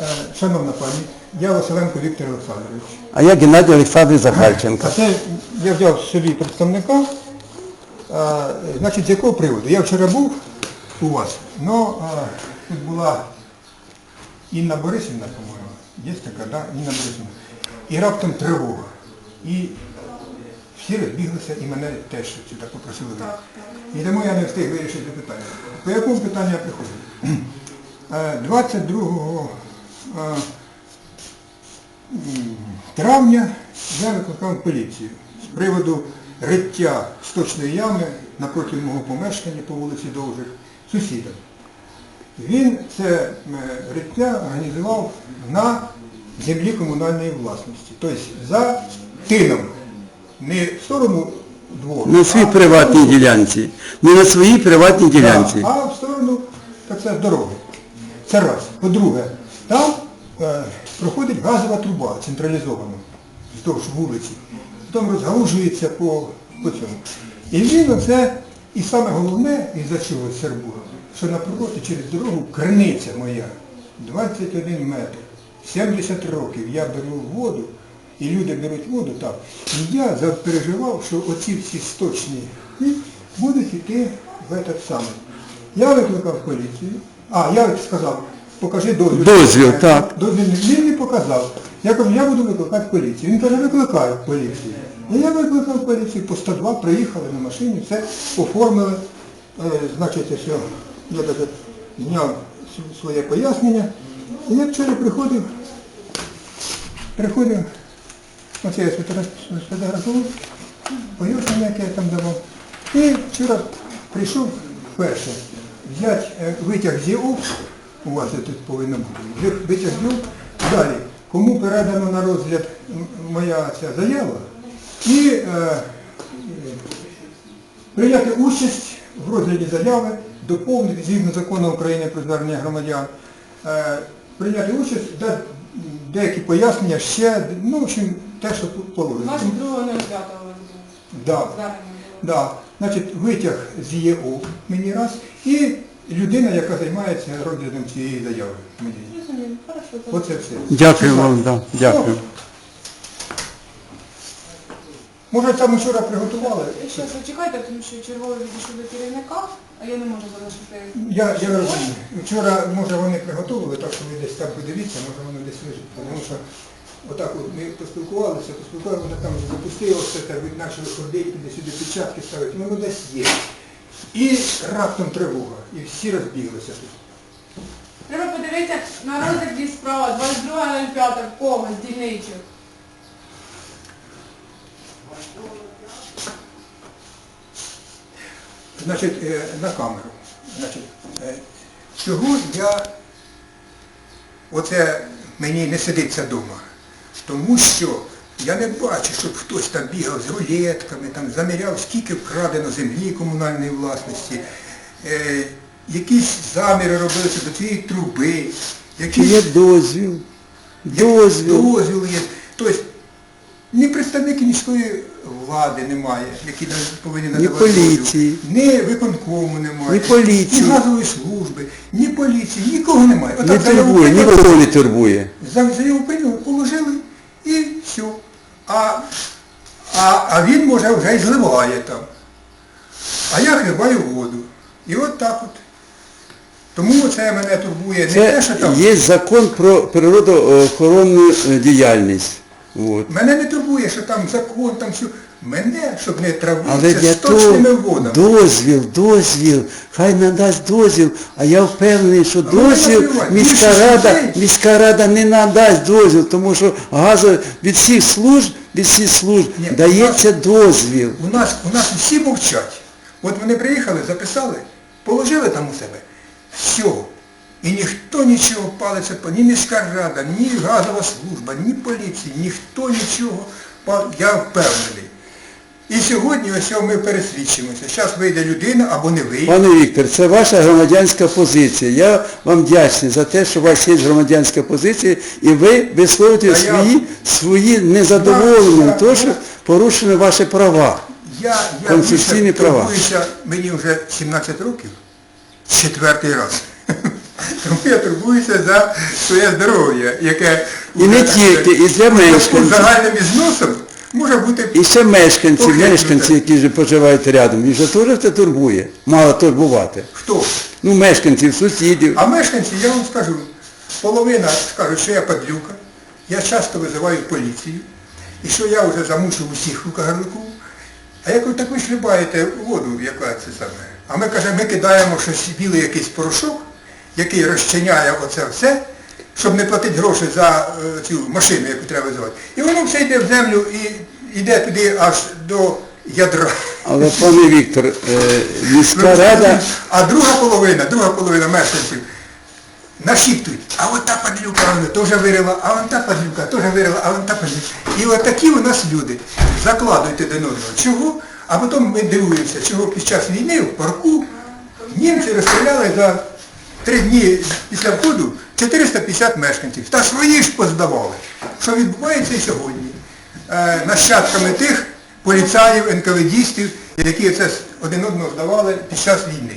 Е, Шановна пані, я Василенко Віктор Олександрович. А я Геннадій Олександрович А Захарченко. це я взяв собі представника, е, значить, з якого приводу? Я вчора був у вас, але тут була Інна Борисівна, по-моєму, є така, да? Інна Борисівна. І раптом тривога. І всі розбіглися і мене теж сюди попросили. І тому я не встиг вирішити питання. По якому питанню я приходив? Е, 22 е, м, травня я викликав поліцію з приводу риття сточної ями напроти мого помешкання по вулиці Довжик сусідом. Він це риття організував на землі комунальної власності. Тобто за тином. Не в сторону двору. На своїй приватній ділянці. Не на своїй приватній ділянці. А в сторону, так сказати, дороги. Це раз. По-друге, там е, проходить газова труба централізована вздовж вулиці. Потім розгалужується по, по цьому. І він оце, і саме головне, із-за чого сербура, що напроти через дорогу криниця моя, 21 метр, 70 років я беру воду, і люди беруть воду так. І я переживав, що оці всі сточні будуть йти в этот самий. Я викликав поліцію. А, я сказав, покажи дозвіл. Дозвіл, так. Дозвіл він не показав. Я кажу, я буду викликати поліцію. Він каже, викликаю поліцію. І я викликав поліцію, по 102 приїхали на машині, все оформили. Е, значить, що я навіть зняв своє пояснення. І я вчора приходив, приходив, оце я сфотограф- сфотографував, пояснення, яке я там давав. І вчора прийшов вперше взяти е, витяг з ЄО, у вас це тут повинно бути, взяти витяг з ЄО, далі, кому передано на розгляд моя ця заява, і е, прийняти участь в розгляді заяви, доповнити згідно закону України про звернення громадян, е, прийняти участь, дати деякі пояснення ще, ну, в общем, те, що положено. 22.05 ви був. Да. Да. Значить, витяг з ЄО мені раз і людина, яка займається розглядом цієї заяви. хорошо. Оце все. Дякую вам, да, дякую. Може там вчора приготували? Ще зачекайте, тому що черговий відійшов до керівника, а я не можу залишити. Я, я розумію. Вчора, може, вони приготували, так що ви десь там подивіться, може воно десь лежить. Тому що отак от ми поспілкувалися, поспілкувалися, вона там запустилося, так ви почали ходити, сюди печатки ставити, воно десь є. І раптом тривога, і всі розбіглися тут. Треба подивитися на розгляді справа 22.05 кого з дільничих. Значить, е, на камеру. Значить, е, чого я оце мені не сидиться вдома? Тому що я не бачу, щоб хтось там бігав з рулетками, там заміряв, скільки вкрадено землі комунальної власності, е, якісь заміри робилися до цієї труби, якісь є дозвіл? Дозвіл. дозвіл є. Тобто ні представники міської влади немає, які повинні надавати поліції. дозвіл. ні виконкому немає, Ні поліції. ні газової служби, ні поліції, нікого немає. Не Отак заяву турбує, нікого не турбує. за- заяву прийняли, положили. А, а, а він може вже й зливає там. А я хлібаю воду. І от так от. Тому це мене турбує не те, що там. є закон про природоохоронну е, діяльність. От. Мене не турбує, що там закон, там все. Мене, щоб не травитися для з точними того водами. дозвіл, дозвіл, хай надасть дозвіл, а я впевнений, що дозвіл міська рада, міська рада не надасть дозвіл, тому що газо від всіх служб, від всіх служб Ні, дається дозвіл. У нас, у нас всі мовчать. От вони приїхали, записали, положили там у себе. Все. І ніхто нічого палиться, ні міська рада, ні газова служба, ні поліція, ніхто нічого, я впевнений. І сьогодні ось ми пересвідчимося. Зараз вийде людина або не вийде. Пане Віктор, це ваша громадянська позиція. Я вам вдячний за те, що у вас є громадянська позиція, і ви висловлюєте Та я- свої, свої незадоволення, Я- тому що порушені ваші права. Я, я Конституційні права. мені вже 17 років, четвертий раз. Тому я турбуюся за своє здоров'я, яке І не тільки, і для з мешканців. загальним ізносом може бути І ще мешканці, Похитнути. мешканці, які вже проживають рядом, їх же теж це турбує. Мало турбувати. хто. Ну, мешканців, сусідів. А мешканці, я вам скажу, половина скажуть, що я падлюка, я часто визиваю поліцію, і що я вже замучив усіх у Кагарлику. А як ви так ви шлібаєте воду, яка це саме? А ми кажемо, ми кидаємо щось білий якийсь порошок, який розчиняє оце все, щоб не платити гроші за е, цю машину, яку треба визивати. І воно все йде в землю і йде туди аж до ядра. Але, пане Віктор, е, міська рада, А друга половина, друга половина мешканців нашіптують, а от та падлюка вона теж вирила, а вон та падлюка теж вирила, а вон та падлюка. І от такі у нас люди. Закладуйте до одного. Чого? А потім ми дивуємося, чого під час війни в парку німці розстріляли за три дні після входу 450 мешканців. Та свої ж поздавали. Що відбувається і сьогодні. Е, нащадками тих поліцаїв, НКВДістів, які це один одного здавали під час війни.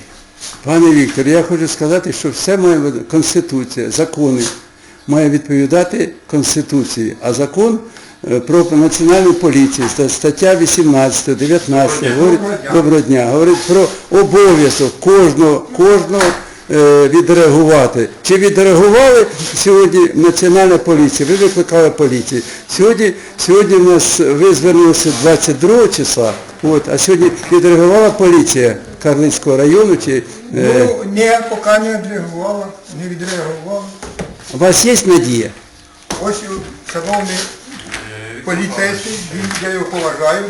пане Віктор, я хочу сказати, що все має Конституція, закони має відповідати Конституції. А закон е, про національну поліцію, стаття 18, 19, говорить, Доброго дня. говорить про обов'язок кожного, кожного відреагувати. Чи відреагували сьогодні Національна поліція? Ви викликали поліцію. Сьогодні, сьогодні в нас ви звернулися 22 числа, от, а сьогодні відреагувала поліція Карлицького району. Чи, е, Ну, ні, поки не відреагувала, не відреагувала. у вас є надія? Ось шановний поліцейський, я його поважаю.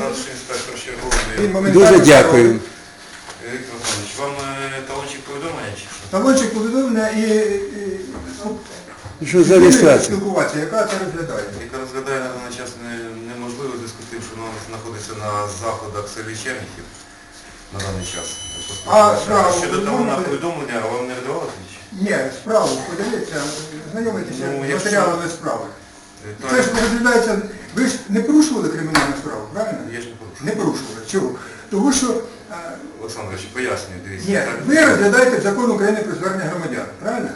Він Дуже дякую. Віктор Талончик повідомлення і, і Що за реєстрація? спілкуватися, яка це розглядає. Яка розглядає на даний час не- неможливо в зв'язку з тим, що вона знаходиться на заходах в селі Черніхів на даний час. А, справа, Щодо того на повідомлення, вам не видавали чи? Ні, справу подивіться, знайомитися Ну, з якщо- матеріалами справи. Е, Це ж розглядається, ви ж не порушували кримінальну справу, правильно? Я ж не порушую. Не порушували. Чого? Тому що е, Олександрович, пояснюю, дивіться. Ні, ви розглядаєте закон України про звернення громадян, правильно?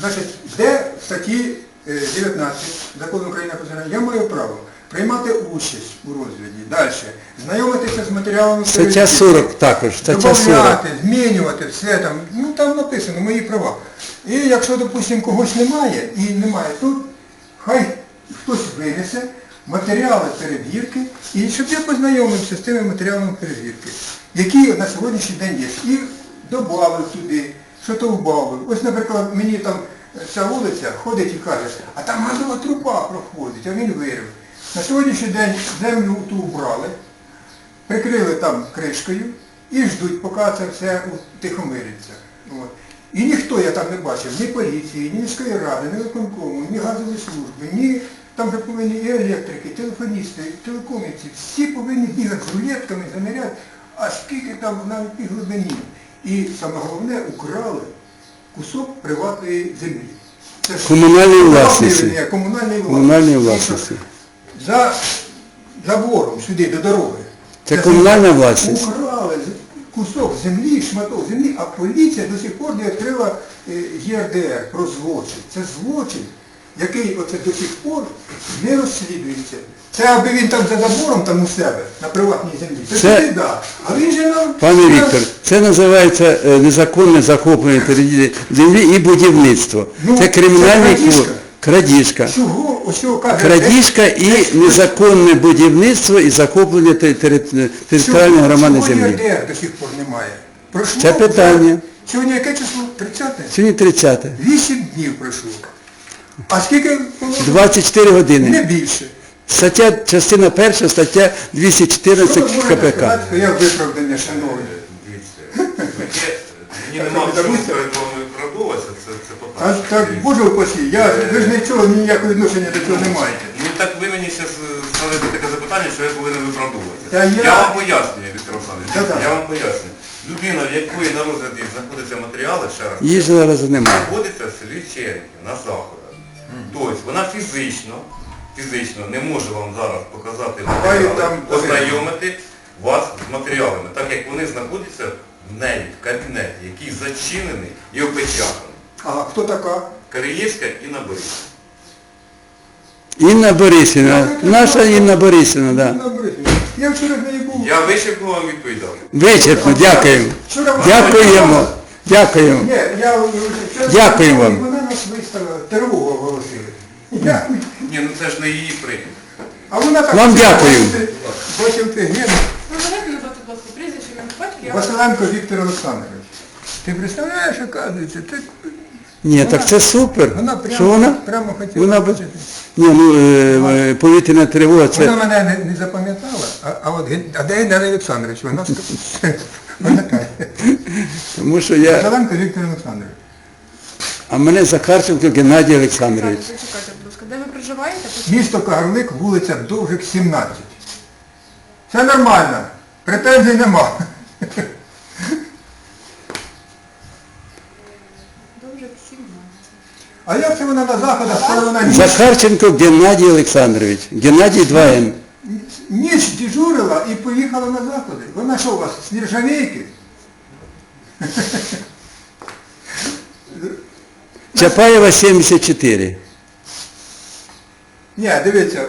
Значить, де в статті е, 19 закону України про звернення, я маю право приймати участь у розгляді. Далі. Знайомитися з матеріалами Стаття 40 також, стаття 40. Добавляти, змінювати все там, ну там написано мої права. І якщо, допустимо, когось немає і немає тут, хай хтось винесе матеріали перевірки, і щоб я познайомився з тими матеріалами перевірки, які на сьогоднішній день є. І додав туди, що то вбавив. Ось, наприклад, мені там ця вулиця ходить і каже, а там газова труба проходить, а він вирив. На сьогоднішній день землю ту убрали, прикрили там кришкою і ждуть, поки це все тихомириться. І ніхто я там не бачив, ні поліції, ні міської ради, ні виконкому, ні газової служби, ні там вже повинні і електрики, телефоністи, телекомівці, всі повинні бігати з рулетками, заміряти, а скільки там на якій глибині. І саме головне, украли кусок приватної землі. Це ж приватної, власності. комунальної І що? власності. За забором сюди, до дороги. Це комунальна власність. Украли кусок землі, шматок землі, а поліція до сих пор не відкрила е, ЄРДР про злочин. Це злочин, який оце до сих пор не розслідується. Це аби він там за забором там у себе, на приватній землі. Це, Це- туди, да. А він же нам... Пане Віктор, це називається е, незаконне захоплення території землі і будівництво. Ну, Це кримінальний це крадіжка. Крадіжка. Чого? Ось цього каже... Крадіжка і незаконне будівництво і захоплення територіальної громади землі. ЄРДР до сих пор немає? Пройшло Це питання. Сьогодні яке число? 30? Сьогодні 30. Вісім днів пройшло. А скільки положено? 24 Не години. більше. Стаття, частина перша, стаття 214 ви можете КПК. сказати, виправдання, шановні? Дивіться, таке- мені Так, нема ви в чому перед вами виправдовуватися, це, це А по-перше. так, Дивіться. боже упаси, я, ви ж нічого, ніякого відношення до цього не маєте. Ну так ви мені зараз ставите таке запитання, що я повинен виправдовуватися. Та я- Я вам пояснюю, Віктор Олександрович, Та-та. я вам пояснюю. Людина, в якої на розгляді знаходяться матеріали, ще раз, ж зараз немає. знаходиться в селі Чернігів, на заходах. Тобто вона фізично, фізично не може вам зараз показати матеріали, там ознайомити вас з матеріалами, так як вони знаходяться в неї, в кабінеті, який зачинений і опечатаний. Ага, хто така? Кириєвська Інна Борисівна. Інна Борисівна, наша Інна Борисівна, да. Інна Борисівна. Я вчора в неї був. Я вичерпно вам відповідав. Вичерпно, дякуємо. Вчора вона- Дякуємо. Дякуємо. Ні, я вчора- Дякую вам. Вона нас виставила, тривогу оголосили. Дякую. Ні, ну це ж не її прийняв. А вона так... Вам дякую. Бачив ти, ні, давайте назвати, будь ласка, прізвище, ім'я, по Василенко Віктор Олександрович. Ти представляєш, оказується, ти... Ні, так це супер. Вона прямо, Що вона? прямо хотіла Вона бачити. Ні, ну е, е, повітряна тривога Вона мене не, не запам'ятала, а, а от а де Олександрович? Вона пам'ятає. Тому що я. Василенко Віктор Олександрович. А мене Захарченко Геннадій Олександрович. Зараз, Зачекайте, будь ласка, де ви проживаєте? Місто Кагарлик, вулиця Довжик, 17. Це нормально. Претензій нема. Дуже 17. А як це вона на заходах, коли вона ніч, Захарченко Геннадій Олександрович. Геннадій 2Н. ніч дежурила і поїхала на заходи? Вона що у вас, з нержавейки? Чапаєва 74. Ні, дивіться,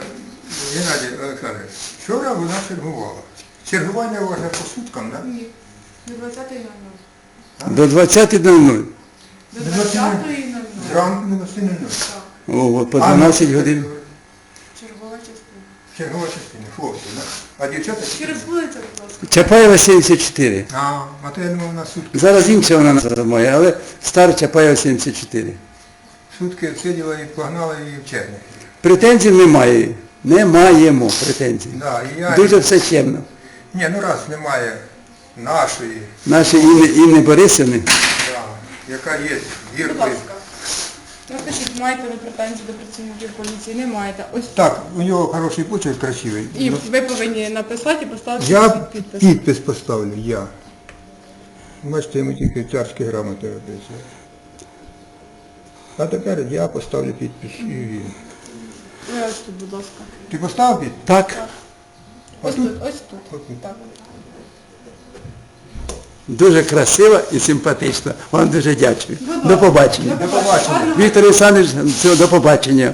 Геннадій Олександрович, вчора вона чергувала. Чергування у вас же по суткам, так? Ні. До 20.00. До 20.00. До До 20:00. 20.00. Зранку на 20.00. Так, О, по 12 годин. Чергова частина. Чергова хлопці, так? А дівчата? Через вулицю, будь ласка. Чапаєва 74. А, а то я думав, у нас сутки. Зараз інша вона називає, але стара Чапаєва 74. Сутки сиділа і погнала її в черні. Претензій немає. Не маємо претензій. Да, і я... Дуже все чемно. Ні, ну раз немає нашої, Наші Інни, Інни Борисівни. да, яка є Будь гіркою. ласка. Напишіть, маєте ви претензії до працівників поліції? Не маєте. Ось Так, у нього хороший почерк красивий. І Ну, ви повинні написати і поставити Я свій підпис. підпис поставлю, я. Бачите, йому тільки царські грамоти виписує. А тепер я поставлю підпис і він. Ви ось тут, будь ласка. Ти поставив підпис? Так. Ось тут, ось тут. Отут. Так. Дуже красива і симпатична. Вам дуже дякую. До побачення. Віктор Олександрович, до побачення.